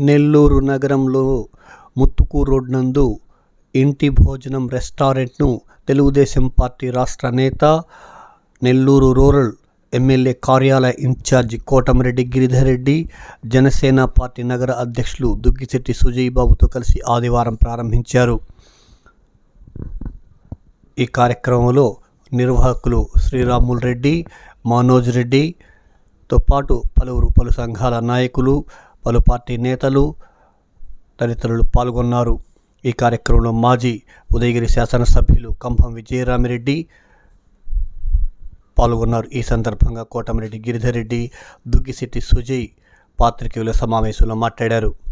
నెల్లూరు నగరంలో ముత్తుకూరు రోడ్ నందు ఇంటి భోజనం రెస్టారెంట్ను తెలుగుదేశం పార్టీ రాష్ట్ర నేత నెల్లూరు రూరల్ ఎమ్మెల్యే కార్యాలయ in charge Kotamreddy Giridhar Reddy Janasena party నగర అధ్యక్షులు దుగ్గిశెట్టి సుజయ్ బాబుతో కలిసి ఆదివారం ప్రారంభించారు. ఈ కార్యక్రమంలో నిర్వాహకులు శ్రీరాములు రెడ్డి మనోజ్ రెడ్డితో పాటు పలువురు పలు సంఘాల నాయకులు పలు పార్టీ నేతలు తదితరులు పాల్గొన్నారు. ఈ కార్యక్రమంలో మాజీ ఉదయగిరి శాసనసభ్యులు కంభం విజయరామిరెడ్డి పాల్గొన్నారు. ఈ సందర్భంగా కోటమిరెడ్డి గిరిధర్ రెడ్డి దుగ్గిశెట్టి సుజయ్ పాత్రికేయుల సమావేశంలో మాట్లాడారు.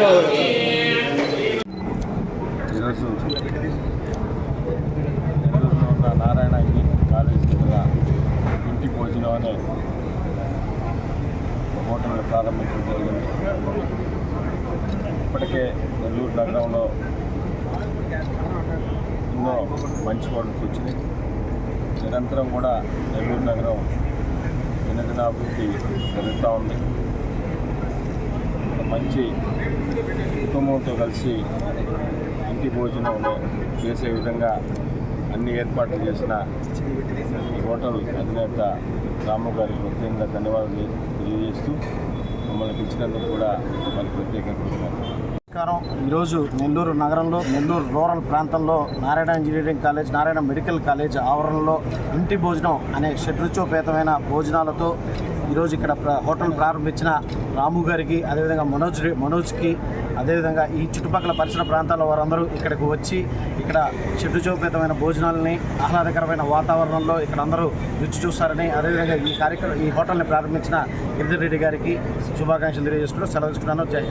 ఈరోజు నెల్లూరులో ఉన్న నారాయణ కాలేజీ కాలేజ్ దగ్గర ఇంటి భోజనం అనే హోటల్ ప్రారంభించడం జరిగింది. ఇప్పటికే నెల్లూరు నగరంలో ఎన్నో మంచి హోటల్స్ వచ్చినాయి. నిరంతరం కూడా నెల్లూరు నగరం దినదినాభివృద్ధి జరుగుతూ ఉంది. మంచి కుటుంబంతో కలిసి ఇంటి భోజనంలో చేసే విధంగా అన్ని ఏర్పాట్లు చేసిన ఈ హోటల్ అధినేత రాము గారికి ప్రత్యేకంగా ధన్యవాదాలు తెలియజేస్తూ మమ్మల్ని పిలిచినందుకు కూడా వారికి ప్రత్యేక నమస్కారం. ఈరోజు నెల్లూరు నగరంలో నెల్లూరు రూరల్ ప్రాంతంలో Narayana engineering college Narayana medical college ఆవరణలో ఇంటి భోజనం అనే షడ్రుచోపేతమైన భోజనాలతో ఈరోజు ఇక్కడ హోటల్ ప్రారంభించిన రాము గారికి అదేవిధంగా మనోజ్ మనోజ్కి అదేవిధంగా ఈ చుట్టుపక్కల పరిసర ప్రాంతాల వారందరూ ఇక్కడికి వచ్చి ఇక్కడ చెట్టుచోపేతమైన భోజనాలని ఆహ్లాదకరమైన వాతావరణంలో ఇక్కడ అందరూ రుచి చూస్తారని అదేవిధంగా ఈ కార్యక్రమం ఈ హోటల్ని ప్రారంభించిన గిరిధర్ రెడ్డి గారికి శుభాకాంక్షలు తెలియజేసుకుంటూ సెలవు తీసుకున్నాను జై